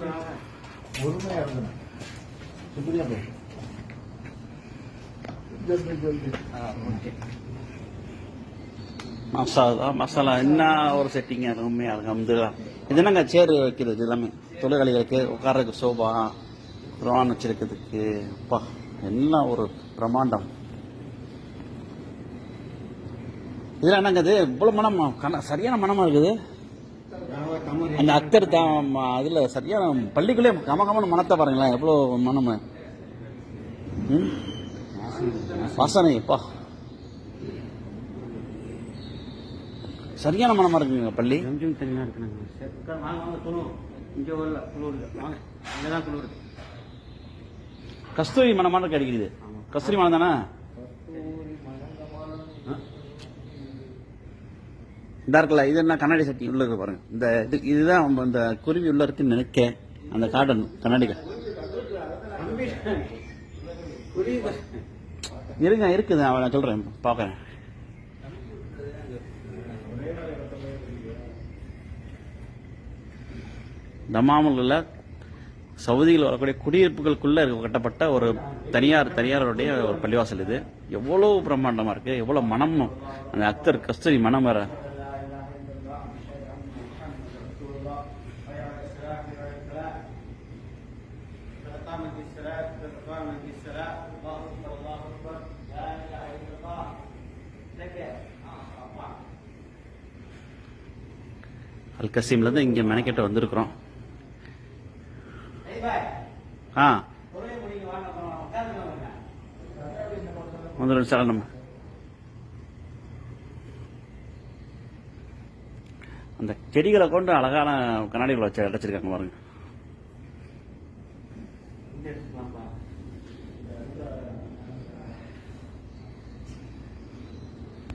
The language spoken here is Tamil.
பொறுமையா இருக்கணும் சுப்ரியா போய் ஜல்தி ஜல்தி மசாலா மசாலா என்ன ஒரு செட்டிங்க உண்மையா? இருக்கு அம்துல்லா இது என்னங்க? சேர் வைக்கிறது எல்லாமே. தொழிலாளிகளுக்கு உட்காரக்கு சோபா ரான் வச்சிருக்கிறதுக்கு அப்பா என்ன ஒரு பிரம்மாண்டம். இதெல்லாம் என்னங்க இது? இவ்வளோ மனம்? சரியான மனமாக இருக்குது. அந்த அத்தர் தான் அதுல சரியான பள்ளிக்குள்ளே கம கமன்னு மனத்தை பாருங்களேன் எவ்வளவு மனம்? வாசனை அப்பா சரியான மனமா இருக்குங்க பள்ளி. கொஞ்சம் தனியாக குளிர் கஸ்தூரி மனமான கிடைக்குது கஸ்தூரி மனம் தானே இந்த இருக்குல்ல இது என்ன கண்ணாடி சட்டி உள்ள இருக்கு பாருங்க. இந்த இது இதுதான் நம்ம இந்த குருவி உள்ள இருக்குன்னு நினைக்க அந்த கார்டன் கண்ணாடிகள். இருங்க இருக்குது அவன் நான் சொல்றேன் பார்க்கறேன். தமாமுல்ல சவுதியில் வரக்கூடிய குடியிருப்புகளுக்குள்ளே இருக்க- கட்டப்பட்ட ஒரு தனியார் தனியாருடைய ஒரு பள்ளிவாசல் இது. எவ்வளோ பிரம்மாண்டமாக இருக்குது எவ்வளோ மனமும் அந்த அக்தர் கஸ்தூரி மனம் வேறு அல் கசீம்ல இருந்து இங்க மெனக்கெட்ட வந்திருக்கிறோம். ஆ. வந்து ரெண்டு சார் நம்ம அந்த செடிகளை கொண்டு அழகான கண்ணாடிகள் வச்சு அடைச்சிருக்காங்க பாருங்க.